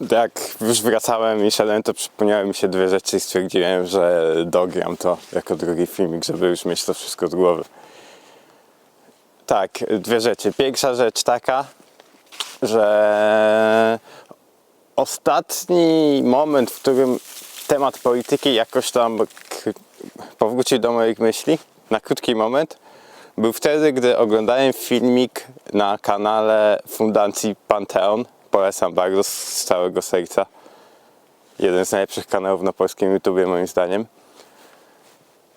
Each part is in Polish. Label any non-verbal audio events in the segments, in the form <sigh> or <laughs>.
jak już wracałem i to przypomniały mi się dwie rzeczy i stwierdziłem, że dogram to jako drugi filmik, żeby już mieć to wszystko z głowy. Tak, dwie rzeczy. Pierwsza rzecz taka, że ostatni moment, w którym temat polityki jakoś tam powrócił do moich myśli, na krótki moment, był wtedy, gdy oglądałem filmik na kanale Fundacji Panteon. Polecam bardzo z całego serca. Jeden z najlepszych kanałów na polskim YouTubie moim zdaniem.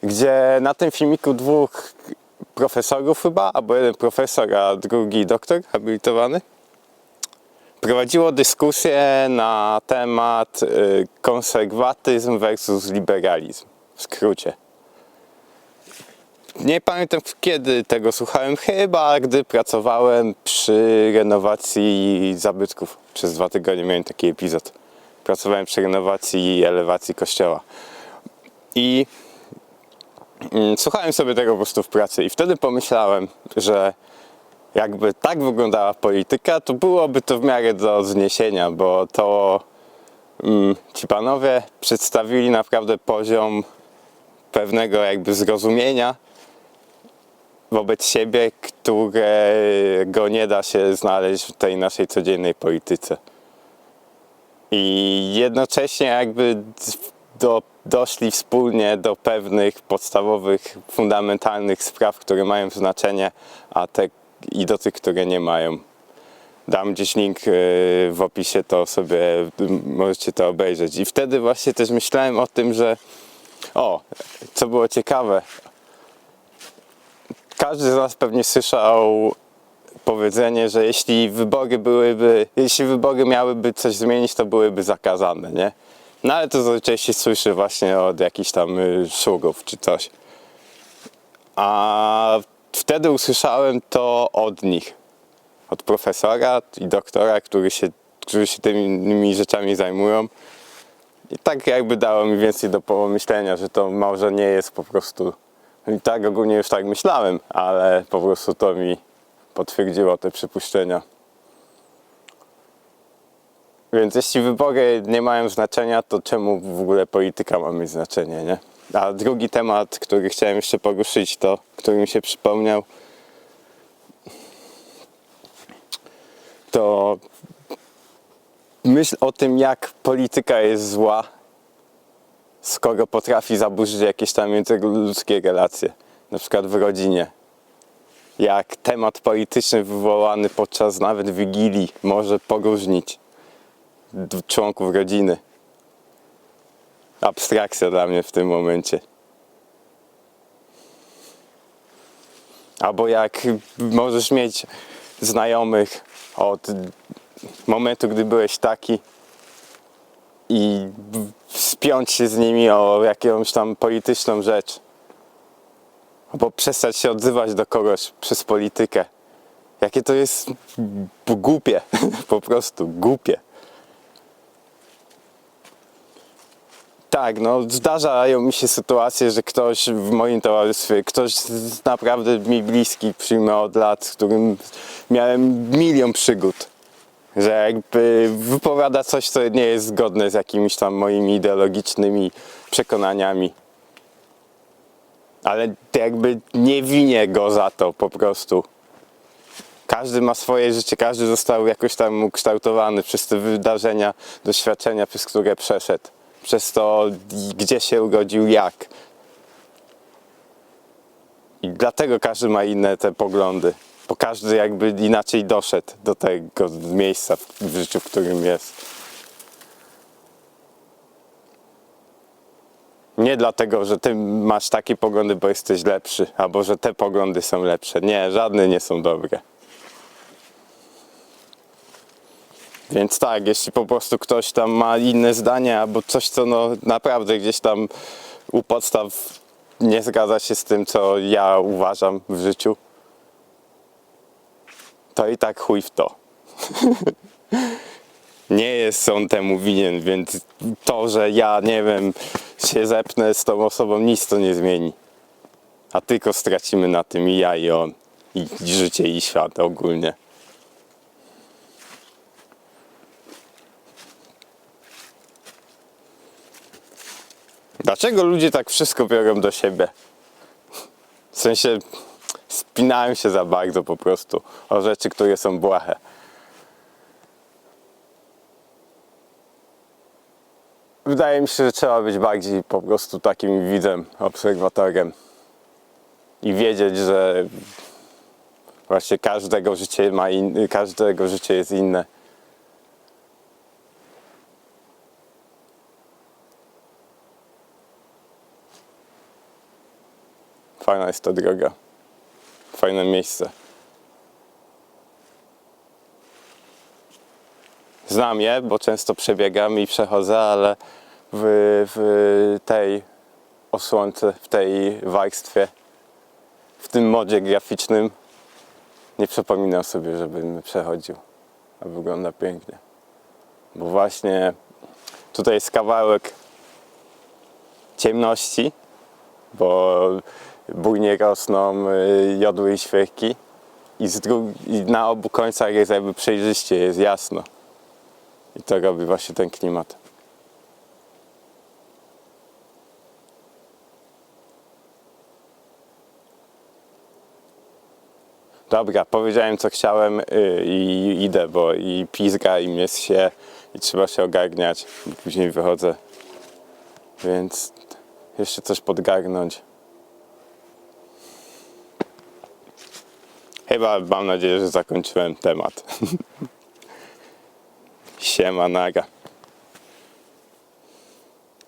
Gdzie na tym filmiku dwóch profesorów chyba, albo jeden profesor, a drugi doktor habilitowany, prowadziło dyskusję na temat y, konserwatyzm versus liberalizm. W skrócie. Nie pamiętam kiedy tego słuchałem, chyba gdy pracowałem przy renowacji zabytków. Przez dwa tygodnie miałem taki epizod. Pracowałem przy renowacji i elewacji kościoła. I mm, słuchałem sobie tego po prostu w pracy i wtedy pomyślałem, że jakby tak wyglądała polityka, to byłoby to w miarę do zniesienia, bo to mm, ci panowie przedstawili naprawdę poziom pewnego jakby zrozumienia wobec siebie, którego nie da się znaleźć w tej naszej codziennej polityce. I jednocześnie jakby do, doszli wspólnie do pewnych podstawowych, fundamentalnych spraw, które mają znaczenie, a te i do tych, które nie mają. Dam gdzieś link yy, w opisie, to sobie możecie to obejrzeć. I wtedy właśnie też myślałem o tym, że o, co było ciekawe, każdy z nas pewnie słyszał powiedzenie, że jeśli wybory byłyby, jeśli wybory miałyby coś zmienić, to byłyby zakazane, nie? No ale to zazwyczaj się słyszy właśnie od jakichś tam y, szurów czy coś. A wtedy usłyszałem to od nich, od profesora i doktora, który się, którzy się tymi rzeczami zajmują. I tak jakby dało mi więcej do pomyślenia, że to może nie jest po prostu. I tak ogólnie już tak myślałem, ale po prostu to mi potwierdziło te przypuszczenia. Więc jeśli wybory nie mają znaczenia, to czemu w ogóle polityka ma mieć znaczenie, nie? A drugi temat, który chciałem jeszcze poruszyć, to, który mi się przypomniał, to myśl o tym, jak polityka jest zła, skoro potrafi zaburzyć jakieś tam międzyludzkie relacje, na przykład w rodzinie. Jak temat polityczny wywołany podczas nawet wigilii może poróżnić członków rodziny. Abstrakcja dla mnie w tym momencie. Albo jak możesz mieć znajomych od momentu, gdy byłeś taki i spiąć się z nimi o jakąś tam polityczną rzecz. Albo przestać się odzywać do kogoś przez politykę. Jakie to jest głupie, <laughs> po prostu głupie. Tak, no zdarzają mi się sytuacje, że ktoś w moim towarzystwie, ktoś naprawdę mi bliski, przyjmę od lat, z którym miałem milion przygód, że jakby wypowiada coś, co nie jest zgodne z jakimiś tam moimi ideologicznymi przekonaniami. Ale jakby nie winię go za to po prostu. Każdy ma swoje życie, każdy został jakoś tam ukształtowany przez te wydarzenia, doświadczenia, przez które przeszedł. Przez to, gdzie się urodził, jak. I dlatego każdy ma inne te poglądy. Bo każdy jakby inaczej doszedł do tego miejsca w, życiu, w którym jest. Nie dlatego, że ty masz takie poglądy, bo jesteś lepszy, albo że te poglądy są lepsze. Nie, żadne nie są dobre. Więc tak, jeśli po prostu ktoś tam ma inne zdanie, albo coś, co no naprawdę gdzieś tam u podstaw nie zgadza się z tym, co ja uważam w życiu, to i tak chuj w to. <laughs> nie jest on temu winien, więc to, że ja, nie wiem, się zepnę z tą osobą, nic to nie zmieni. A tylko stracimy na tym i ja, i on, i życie, i świat ogólnie. Dlaczego ludzie tak wszystko biorą do siebie? W sensie spinają się za bardzo po prostu o rzeczy, które są błahe. Wydaje mi się, że trzeba być bardziej po prostu takim widzem, obserwatorem i wiedzieć, że właśnie każdego życie ma in, każdego życie jest inne. Fajna jest ta droga. Fajne miejsce. Znam je, bo często przebiegam i przechodzę, ale w, w tej osłonce, w tej warstwie, w tym modzie graficznym nie przypominam sobie, żebym przechodził. A wygląda pięknie. Bo właśnie tutaj jest kawałek ciemności, bo bujnie rosną y, jodły i świerki i, i na obu końcach jest jakby przejrzyście, jest jasno. I to robi właśnie ten klimat. Dobra, powiedziałem co chciałem y, i idę, bo i pizga, i mnie się, i trzeba się ogarniać, później wychodzę. Więc jeszcze coś podgarnąć. Chyba mam nadzieję, że zakończyłem temat. <laughs> Siema, naga.